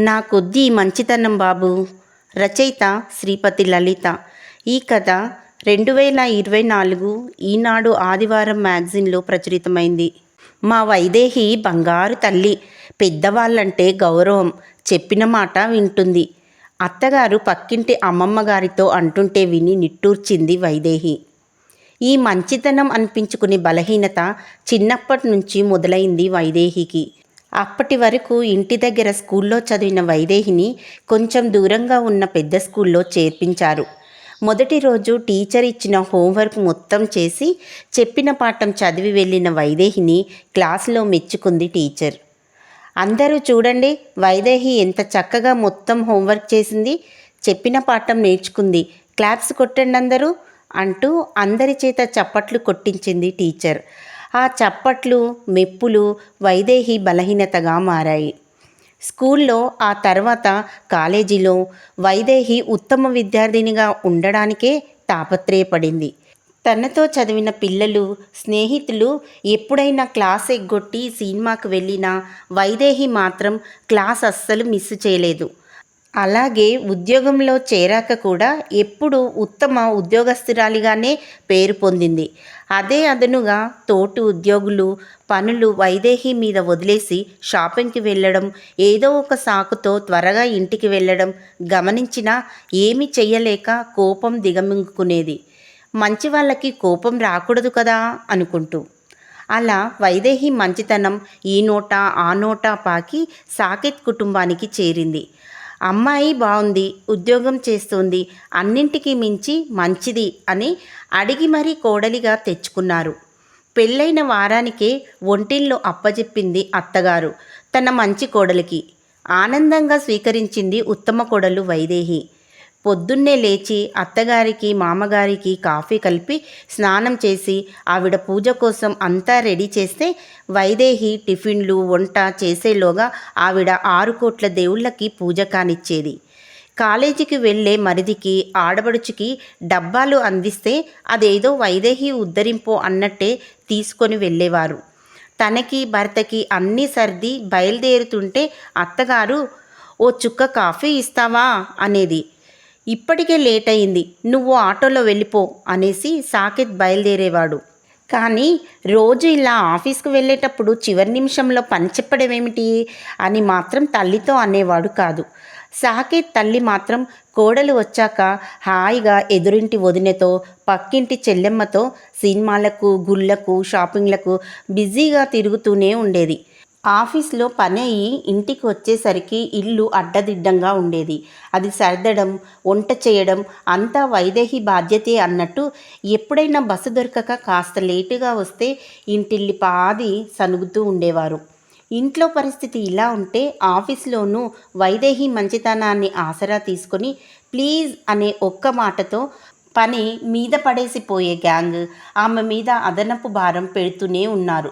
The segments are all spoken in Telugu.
నా కొద్దీ మంచితనం బాబు. రచయిత శ్రీపతి లలిత. ఈ కథ రెండు వేల ఇరవై నాలుగు ఈనాడు ఆదివారం మ్యాగజిన్లో ప్రచురితమైంది. మా వైదేహి బంగారు తల్లి పెద్దవాళ్ళంటే గౌరవం చెప్పిన మాట వింటుంది. అత్తగారు పక్కింటి అమ్మమ్మ గారితో అంటుంటే విని నిట్టూర్చింది వైదేహి. ఈ మంచితనం అనిపించుకునే బలహీనత చిన్నప్పటి నుంచి మొదలైంది వైదేహికి. అప్పటి వరకు ఇంటి దగ్గర స్కూల్లో చదివిన వైదేహిని కొంచెం దూరంగా ఉన్న పెద్ద స్కూల్లో చేర్పించారు. మొదటి రోజు టీచర్ ఇచ్చిన హోంవర్క్ మొత్తం చేసి చెప్పిన పాఠం చదివి వెళ్ళిన వైదేహిని క్లాసులో మెచ్చుకుంది టీచర్. అందరూ చూడండి వైదేహి ఎంత చక్కగా మొత్తం హోంవర్క్ చేసింది చెప్పిన పాఠం నేర్చుకుంది క్లాప్స్ కొట్టండి అందరూ అంటూ అందరి చేత చప్పట్లు కొట్టించింది టీచర్. ఆ చప్పట్లు మెప్పులు వైదేహి బలహీనతగా మారాయి. స్కూల్లో ఆ తర్వాత కాలేజీలో వైదేహి ఉత్తమ విద్యార్థినిగా ఉండడానికే తాపత్రయపడింది. తనతో చదివిన పిల్లలు స్నేహితులు ఎప్పుడైనా క్లాస్ ఎగ్గొట్టి సినిమాకు వెళ్ళినా వైదేహి మాత్రం క్లాస్ అస్సలు మిస్ చేయలేదు. అలాగే ఉద్యోగంలో చేరాక కూడా ఎప్పుడు ఉత్తమ ఉద్యోగస్తురాలిగానే పేరు పొందింది. అదే అదనుగా తోటి ఉద్యోగులు పనులు వైదేహి మీద వదిలేసి షాపింగ్కి వెళ్ళడం ఏదో ఒక సాకుతో త్వరగా ఇంటికి వెళ్ళడం గమనించినా ఏమీ చెయ్యలేక కోపం దిగమింగుకునేది. మంచి వాళ్ళకి కోపం రాకూడదు కదా అనుకుంటూ. అలా వైదేహి మంచితనం ఈ నోట ఆ నోట పాకి సాకేత్ కుటుంబానికి చేరింది. అమ్మాయి బాగుంది ఉద్యోగం చేస్తుంది అన్నింటికి మించి మంచిది అని అడిగి మరీ కోడలిగా తెచ్చుకున్నారు. పెళ్ళైన వారానికే ఒంటిల్లో అప్పజెప్పింది అత్తగారు తన మంచి కోడలికి. ఆనందంగా స్వీకరించింది ఉత్తమ కోడలు వైదేహి. పొద్దున్నే లేచి అత్తగారికి మామగారికి కాఫీ కలిపి స్నానం చేసి ఆవిడ పూజ కోసం అంతా రెడీ చేస్తే వైదేహి టిఫిన్లు వంట చేసేలోగా ఆవిడ ఆరు కోట్ల దేవుళ్ళకి పూజ కానిచ్చేది. కాలేజీకి వెళ్ళే మరిదికి ఆడబడుచుకి డబ్బాలు అందిస్తే అదేదో వైదేహి ఉద్ధరింపు అన్నట్టే తీసుకొని వెళ్ళేవారు. తనకి భర్తకి అన్నీ సర్ది బయలుదేరుతుంటే అత్తగారు ఓ చుక్క కాఫీ ఇస్తావా? అనేది ఇప్పటికే లేట్ అయింది నువ్వు ఆటోలో వెళ్ళిపో అనేసి సాకేత్ బయలుదేరేవాడు. కానీ రోజు ఇలా ఆఫీస్కి వెళ్ళేటప్పుడు చివరి నిమిషంలో పని చెప్పడం ఏమిటి అని మాత్రం తల్లితో అనేవాడు కాదు. సాకేత్ తల్లి మాత్రం కోడలు వచ్చాక హాయిగా ఎదురింటి వదినతో పక్కింటి చెల్లెమ్మతో సినిమాలకు గుళ్ళకు షాపింగ్లకు బిజీగా తిరుగుతూనే ఉండేది. ఆఫీస్లో పని అయ్యి ఇంటికి వచ్చేసరికి ఇల్లు అడ్డదిడ్డంగా ఉండేది. అది సర్దడం వంట చేయడం అంతా వైదేహి బాధ్యతే అన్నట్టు ఎప్పుడైనా బస్సు దొరకక కాస్త లేటుగా వస్తే ఇంటిల్లి పాది సనుగుతూ ఉండేవారు. ఇంట్లో పరిస్థితి ఇలా ఉంటే ఆఫీస్లోనూ వైదేహి మంచితనాన్ని ఆసరా తీసుకొని ప్లీజ్ అనే ఒక్క మాటతో పని మీద పడేసిపోయే గ్యాంగ్ ఆమె మీద అదనపు భారం పెడుతూనే ఉన్నారు.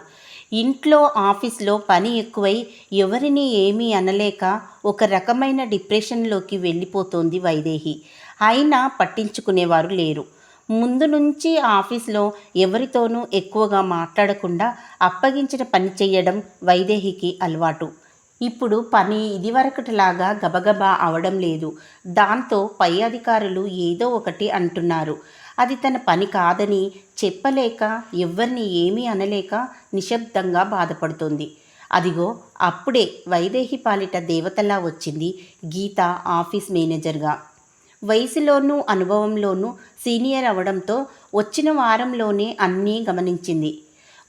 ఇంట్లో ఆఫీస్లో పని ఎక్కువై ఎవరిని ఏమీ అనలేక ఒక రకమైన డిప్రెషన్లోకి వెళ్ళిపోతోంది వైదేహి. అయినా పట్టించుకునేవారు లేరు. ముందు నుంచి ఆఫీస్లో ఎవరితోనూ ఎక్కువగా మాట్లాడకుండా అప్పగించిన పని చేయడం వైదేహికి అలవాటు. ఇప్పుడు పని ఇదివరకటిలాగా గబగబా అవడం లేదు. దాంతో పై అధికారులు ఏదో ఒకటి అంటున్నారు. అది తన పని కాదని చెప్పలేక ఎవరిని ఏమీ అనలేక నిశ్శబ్దంగా బాధపడుతుంది. అదిగో అప్పుడే వైదేహి పాలిట దేవతలా వచ్చింది గీత ఆఫీస్ మేనేజర్గా. వయసులోనూ అనుభవంలోనూ సీనియర్ అవడంతో వచ్చిన వారంలోనే అన్నీ గమనించింది.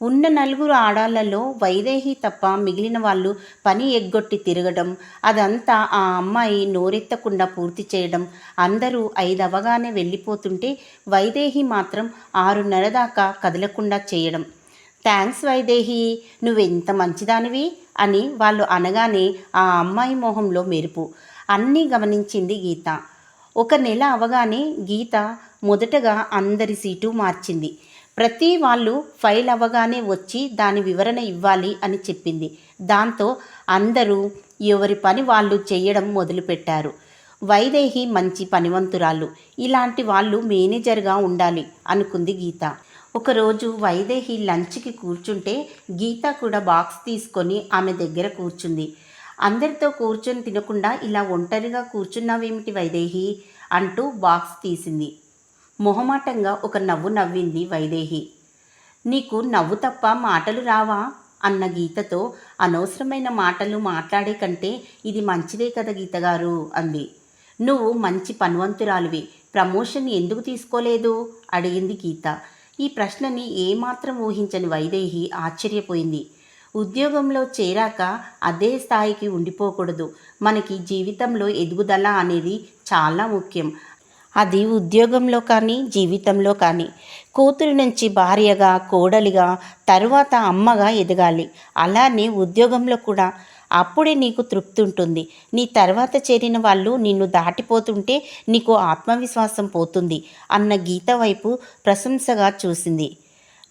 ఉన్న నలుగురు ఆడాళ్ళలో వైదేహి తప్ప మిగిలిన వాళ్ళు పని ఎగ్గొట్టి తిరగడం అదంతా ఆ అమ్మాయి నోరెత్తకుండా పూర్తి చేయడం. అందరూ ఐదవగానే వెళ్ళిపోతుంటే వైదేహి మాత్రం ఆరున్నర దాకా కదలకుండా చేయడం. థ్యాంక్స్ వైదేహి నువ్వెంత మంచిదానివి? అని వాళ్ళు అనగానే ఆ అమ్మాయి మొహంలో మెరుపు. అన్నీ గమనించింది గీత. ఒక నెల అవగానే గీత మొదటగా అందరి సీటు మార్చింది. ప్రతి వాళ్ళు ఫైల్ అవ్వగానే వచ్చి దాని వివరణ ఇవ్వాలి అని చెప్పింది. దాంతో అందరూ ఎవరి పని వాళ్ళు చేయడం మొదలుపెట్టారు. వైదేహి మంచి పనివంతురాలు. ఇలాంటి వాళ్ళు మేనేజర్గా ఉండాలి అనుకుంది గీత. ఒకరోజు వైదేహి లంచ్కి కూర్చుంటే గీత కూడా బాక్స్ తీసుకొని ఆమె దగ్గర కూర్చుంది. అందరితో కూర్చొని తినకుండా ఇలా ఒంటరిగా కూర్చున్నావేమిటి వైదేహి? అంటూ బాక్స్ తీసింది. మొహమాటంగా ఒక నవ్వు నవ్వింది వైదేహి. నీకు నవ్వు తప్ప మాటలు రావా? అన్న గీతతో అనవసరమైన మాటలు మాట్లాడే కంటే ఇది మంచిదే కదా గీతగారు అంది. నువ్వు మంచి పన్వంతురాలివి. ప్రమోషన్ ఎందుకు తీసుకోలేదు? అడిగింది గీత. ఈ ప్రశ్నని ఏమాత్రం ఊహించని వైదేహి ఆశ్చర్యపోయింది. ఉద్యోగంలో చేరాక అదే స్థాయికి ఉండిపోకూడదు. మనకి జీవితంలో ఎదుగుదల అనేది చాలా ముఖ్యం. అది ఉద్యోగంలో కానీ జీవితంలో కానీ. కూతురి నుంచి భార్యగా కోడలిగా తరువాత అమ్మగా ఎదగాలి. అలానే ఉద్యోగంలో కూడా. అప్పుడే నీకు తృప్తి ఉంటుంది. నీ తర్వాత చేరిన వాళ్ళు నిన్ను దాటిపోతుంటే నీకు ఆత్మవిశ్వాసం పోతుంది అన్న గీత వైపు ప్రశంసగా చూసింది.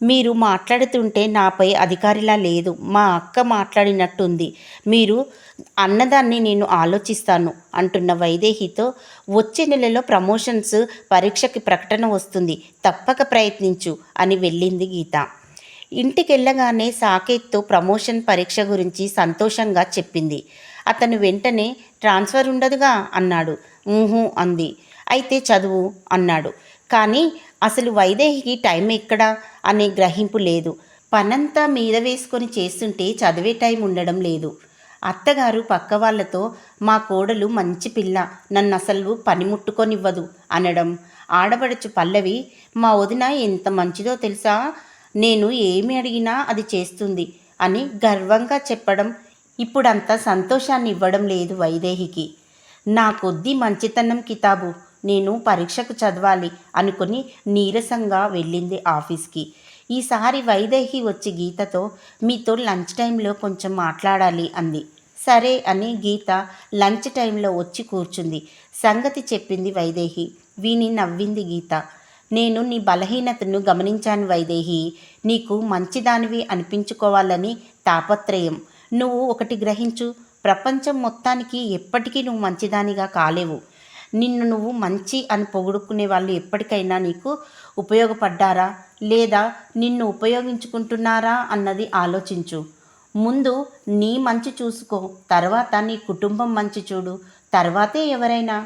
మీరు మాట్లాడుతుంటే నాపై అధికారిలా లేదు. మా అక్క మాట్లాడినట్టుంది. మీరు అన్నదాన్ని నేను ఆలోచిస్తాను అంటున్న వైదేహితో వచ్చే నెలలో ప్రమోషన్స్ పరీక్షకి ప్రకటన వస్తుంది. తప్పక ప్రయత్నించు అని వెళ్ళింది గీత. ఇంటికి వెళ్ళగానే సాకేత్తో ప్రమోషన్ పరీక్ష గురించి సంతోషంగా చెప్పింది. అతను వెంటనే ట్రాన్స్ఫర్ ఉండదుగా అన్నాడు. ఊహు అంది. అయితే చదువు అన్నాడు. కానీ అసలు వైదేహికి టైం ఎక్కడా అనే గ్రహింపు లేదు. పనంతా మీద వేసుకొని చేస్తుంటే చదివే టైం ఉండడం లేదు. అత్తగారు పక్క వాళ్ళతో మా కోడలు మంచి పిల్ల నన్ను అసలు పనిముట్టుకొనివ్వదు అనడం. ఆడబడచ్చు పల్లవి మా వదిన ఎంత మంచిదో తెలుసా? నేను ఏమి అడిగినా అది చేస్తుంది అని గర్వంగా చెప్పడం ఇప్పుడంతా సంతోషాన్ని ఇవ్వడం లేదు వైదేహికి. నా కొద్ది మంచితనం కితాబు నేను పరీక్షకు చదవాలి అనుకుని నీరసంగా వెళ్ళింది ఆఫీస్కి. ఈసారి వైదేహి వచ్చి గీతతో మీతో లంచ్ టైంలో కొంచెం మాట్లాడాలి అంది. సరే అని గీత లంచ్ టైంలో వచ్చి కూర్చుంది. సంగతి చెప్పింది వైదేహి. వీని నవ్వింది గీత. నేను నీ బలహీనతను గమనించాను వైదేహి. నీకు మంచిదానివి అనిపించుకోవాలని తాపత్రయం. నువ్వు ఒకటి గ్రహించు. ప్రపంచం మొత్తానికి ఎప్పటికీ నువ్వు మంచిదానిగా కాలేవు. నిన్ను నువ్వు మంచి అని పొగుడుకునే వాళ్ళు ఎప్పటికైనా నీకు ఉపయోగపడ్డారా? లేదా నిన్ను ఉపయోగించుకుంటున్నారా అన్నది ఆలోచించు. ముందు నీ మంచి చూసుకో తర్వాత నీ కుటుంబం మంచి చూడు. తర్వాతే ఎవరైనా?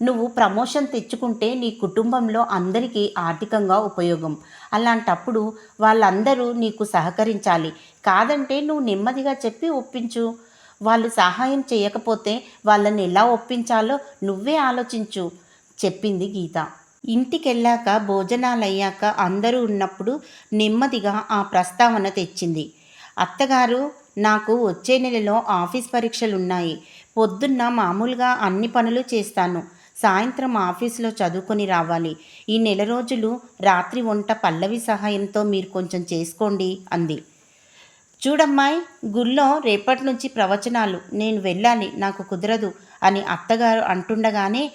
నువ్వు ప్రమోషన్ తెచ్చుకుంటే నీ కుటుంబంలో అందరికీ ఆర్థికంగా ఉపయోగం. అలాంటప్పుడు వాళ్ళందరూ నీకు సహకరించాలి. కాదంటే నువ్వు నెమ్మదిగా చెప్పి ఒప్పించు. వాళ్ళు సహాయం చేయకపోతే వాళ్ళని ఎలా ఒప్పించాలో నువ్వే ఆలోచించు చెప్పింది గీత. ఇంటికెళ్ళాక భోజనాలయ్యాక అందరూ ఉన్నప్పుడు నెమ్మదిగా ఆ ప్రస్తావన తెచ్చింది. అత్తగారు నాకు వచ్చే నెలలో ఆఫీస్ పరీక్షలు ఉన్నాయి పొద్దున్న మామూలుగా అన్ని పనులు చేస్తాను. సాయంత్రం ఆఫీస్లో చదువుకొని రావాలి. ఈ నెల రోజులు రాత్రి వంట పల్లవి సహాయంతో మీరు కొంచెం చేసుకోండి అంది. చూడమ్మాయి గుళ్ళో రేపటి నుంచి ప్రవచనాలు. నేను వెళ్ళాలి నాకు కుదరదు అని అత్తగారు అంటుండగానే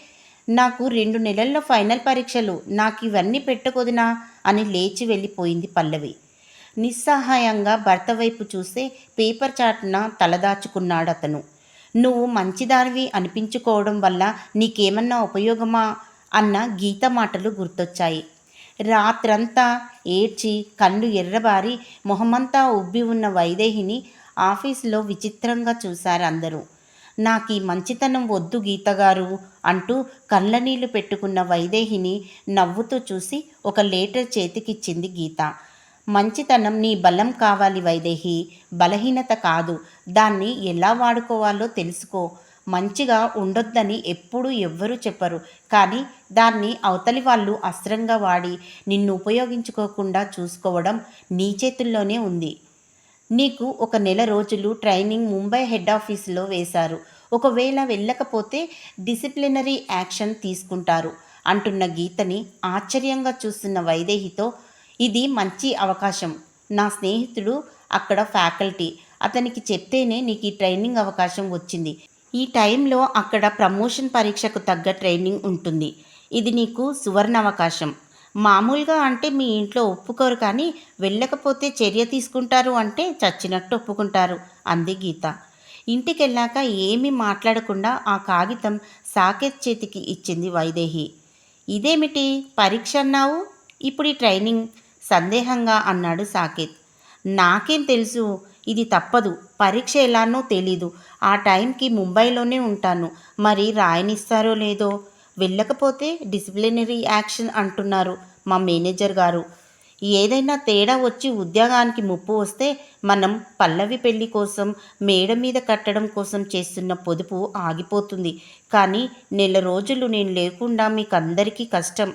నాకు రెండు నెలల్లో ఫైనల్ పరీక్షలు నాకు ఇవన్నీ పెట్టకొదినా అని లేచి వెళ్ళిపోయింది పల్లవి. నిస్సహాయంగా భర్త వైపు చూస్తే పేపర్ చాటున తలదాచుకున్నాడు అతను నువ్వు మంచిదానివి అనిపించుకోవడం వల్ల నీకేమన్నా ఉపయోగమా? అన్న గీత మాటలు గుర్తొచ్చాయి. రాత్రంతా ఏడ్చి కళ్ళు ఎర్రబారి మొహమంతా ఉబ్బి ఉన్న వైదేహిని ఆఫీసులో విచిత్రంగా చూశారు అందరూ నాకు ఈ మంచితనం వద్దు గీతగారు అంటూ కళ్ళనీళ్ళు పెట్టుకున్న వైదేహిని నవ్వుతూ చూసి ఒక లేటర్ చేతికిచ్చింది గీత. మంచితనం నీ బలం కావాలి వైదేహి బలహీనత కాదు. దాన్ని ఎలా వాడుకోవాలో తెలుసుకో. మంచిగా ఉండొద్దని ఎప్పుడూ ఎవ్వరూ చెప్పరు. కానీ దాన్ని అవతలి వాళ్ళు అస్త్రంగా వాడి నిన్ను ఉపయోగించుకోకుండా చూసుకోవడం నీ చేతుల్లోనే ఉంది. నీకు ఒక నెల రోజులు ట్రైనింగ్ ముంబై హెడ్ ఆఫీసులో వేశారు. ఒకవేళ వెళ్ళకపోతే డిసిప్లినరీ యాక్షన్ తీసుకుంటారు అంటున్న గీతని ఆశ్చర్యంగా చూస్తున్న వైదేహితో ఇది మంచి అవకాశం. నా స్నేహితుడు అక్కడ ఫ్యాకల్టీ. అతనికి చెప్తేనే నీకు ఈ ట్రైనింగ్ అవకాశం వచ్చింది. ఈ టైంలో అక్కడ ప్రమోషన్ పరీక్షకు తగ్గ ట్రైనింగ్ ఉంటుంది. ఇది నీకు సువర్ణ అవకాశం మామూలుగా అంటే మీ ఇంట్లో ఒప్పుకోరు కానీ వెళ్ళకపోతే చర్య తీసుకుంటారు అంటే చచ్చినట్టు ఒప్పుకుంటారు అంది గీత. ఇంటికెళ్ళాక ఏమీ మాట్లాడకుండా ఆ కాగితం సాకేత్ చేతికి ఇచ్చింది వైదేహి. ఇదేమిటి? పరీక్ష అన్నావు? ఇప్పుడు ఈ ట్రైనింగ్? సందేహంగా అన్నాడు సాకేత్. నాకేం తెలుసు? ఇది తప్పదు. పరీక్ష ఎలానో తెలీదు. ఆ టైంకి ముంబైలోనే ఉంటాను. మరి రాయనిస్తారో లేదో? వెళ్ళకపోతే డిసిప్లినరీ యాక్షన్ అంటున్నారు మా మేనేజర్ గారు. ఏదైనా తేడా వచ్చి ఉద్యోగానికి ముప్పు వస్తే మనం పల్లవి పెళ్ళి కోసం మేడ మీద కట్టడం కోసం చేస్తున్న పొదుపు ఆగిపోతుంది. కానీ నెల రోజులు నేను లేకుండా మీకు అందరికీ కష్టం.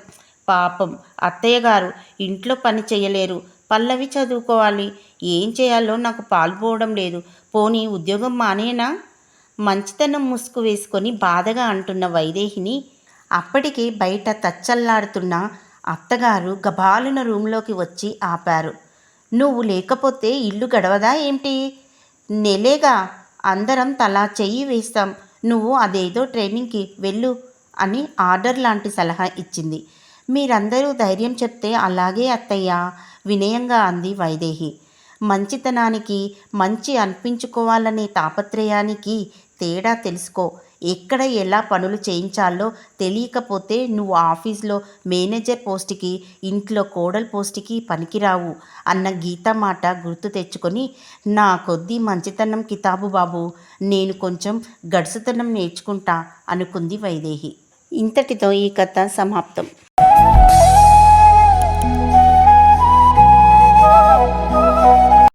పాపం. అత్తయ్య గారు ఇంట్లో పని చేయలేరు. పల్లవి చదువుకోవాలి. ఏం చేయాలో నాకు పాల్పోవడం లేదు. పోనీ ఉద్యోగం మానేనా? మంచితనం ముసుగు వేసుకొని బాధగా అంటున్న వైదేహిని అప్పటికే బయట తచ్చల్లాడుతున్న అత్తగారు గబాలున రూంలోకి వచ్చి ఆపారు. నువ్వు లేకపోతే ఇల్లు గడవదా ఏంటి? నెలేగా? అందరం తలా చెయ్యి వేస్తాం. నువ్వు అదేదో ట్రైనింగ్కి వెళ్ళు అని ఆర్డర్ లాంటి సలహా ఇచ్చింది. మీరందరూ ధైర్యం చెప్తే అలాగే అత్తయ్య వినయంగా అంది వైదేహి. మంచితనానికి మంచి అనిపించుకోవాలనే తాపత్రయానికి తేడా తెలుసుకో. ఎక్కడ ఎలా పనులు చేయించాలో తెలియకపోతే నువ్వు ఆఫీస్లో మేనేజర్ పోస్ట్కి ఇంట్లో కోడల్ పోస్ట్కి పనికిరావు అన్న గీత మాట గుర్తు తెచ్చుకొని నా కొద్దీ మంచితనం కితాబు బాబు నేను కొంచెం గడుసుతనం నేర్చుకుంటా అనుకుంది వైదేహి. ఇంతటితో ఈ కథ సమాప్తం.